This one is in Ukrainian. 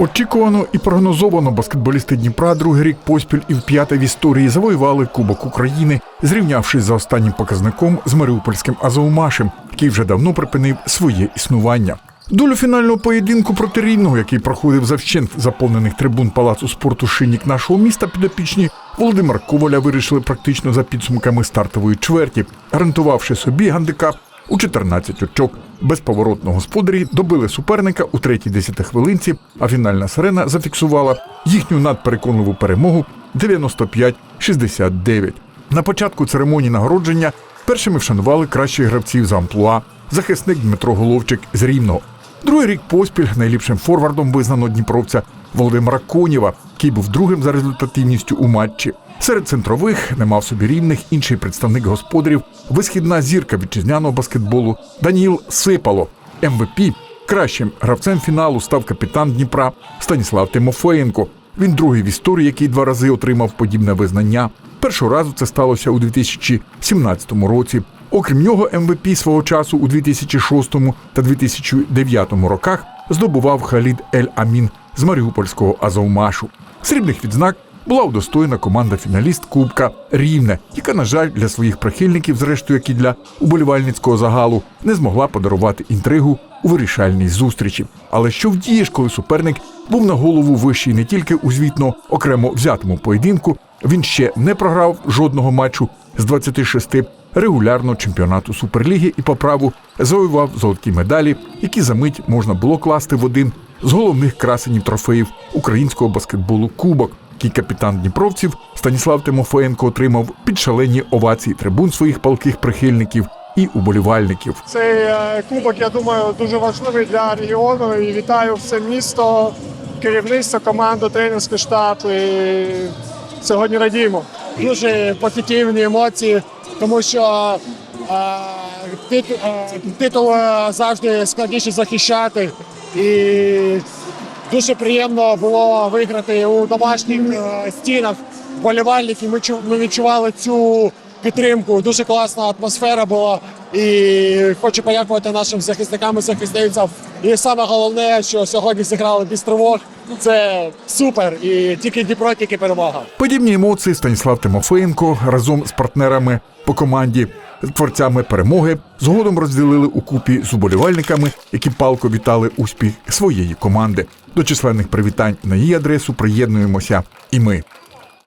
Очікувано і прогнозовано баскетболісти Дніпра другий рік поспіль і вп'яте в історії завоювали Кубок України, зрівнявшись за останнім показником з Маріупольським Азовмашем, який вже давно припинив своє існування. Долю фінального поєдинку проти рівного, який проходив за вщент заповнених трибун палацу спорту шинік нашого міста підопічні Володимир Коваля вирішили практично за підсумками стартової чверті, гарантувавши собі гандикап у 14 очок. Безповоротно господарі добили суперника у третій десятихвилинці, а фінальна сирена зафіксувала їхню надпереконливу перемогу 95-69. На початку церемонії нагородження першими вшанували кращих гравців за амплуа, захисник Дмитро Головчик з Рівного. Другий рік поспіль найліпшим форвардом визнано дніпровця Володимира Конєва, який був другим за результативністю у матчі. Серед центрових не мав собі рівних інший представник господарів, висхідна зірка вітчизняного баскетболу Даніїл Сипало. МВП кращим гравцем фіналу став капітан Дніпра Станіслав Тимофеєнко. Він другий в історії, який два рази отримав подібне визнання. Першого разу це сталося у 2017 році. Окрім нього, МВП свого часу у 2006 та 2009 роках здобував Халід Ель Амін з Маріупольського Азовмашу. Срібних відзнак була удостоєна команда фіналіст Кубка Рівне, яка, на жаль, для своїх прихильників, зрештою, як і для уболівальницького загалу, не змогла подарувати інтригу у вирішальній зустрічі. Але що вдієш, коли суперник був на голову вищий не тільки у звітно окремо взятому поєдинку, він ще не програв жодного матчу з 26 регулярного чемпіонату Суперліги і по праву завоював золоті медалі, які за мить можна було класти в один з головних красенів трофеїв українського баскетболу Кубок, який капітан Дніпровців Станіслав Тимофеєнко отримав під шалені овації трибун своїх палких прихильників і уболівальників. Цей е, кубок, я думаю, дуже важливий для регіону. І вітаю все місто, керівництво, команду, тренерський штаб. І сьогодні радіємо. Дуже позитивні емоції, тому що е, е, титул завжди складніше захищати. І дуже приємно було виграти у домашніх е, стінах Болівальників Ми, чу- ми відчували цю підтримку. Дуже класна атмосфера була. І хочу подякувати нашим захисникам і захисницям. І саме головне, що сьогодні зіграли без тривог. Це супер. І тільки Дніпро, тільки перемога. Подібні емоції Станіслав Тимофеєнко разом з партнерами по команді, творцями перемоги, згодом розділили у купі з уболівальниками, які палко вітали успіх своєї команди. До численних привітань на її адресу приєднуємося і ми.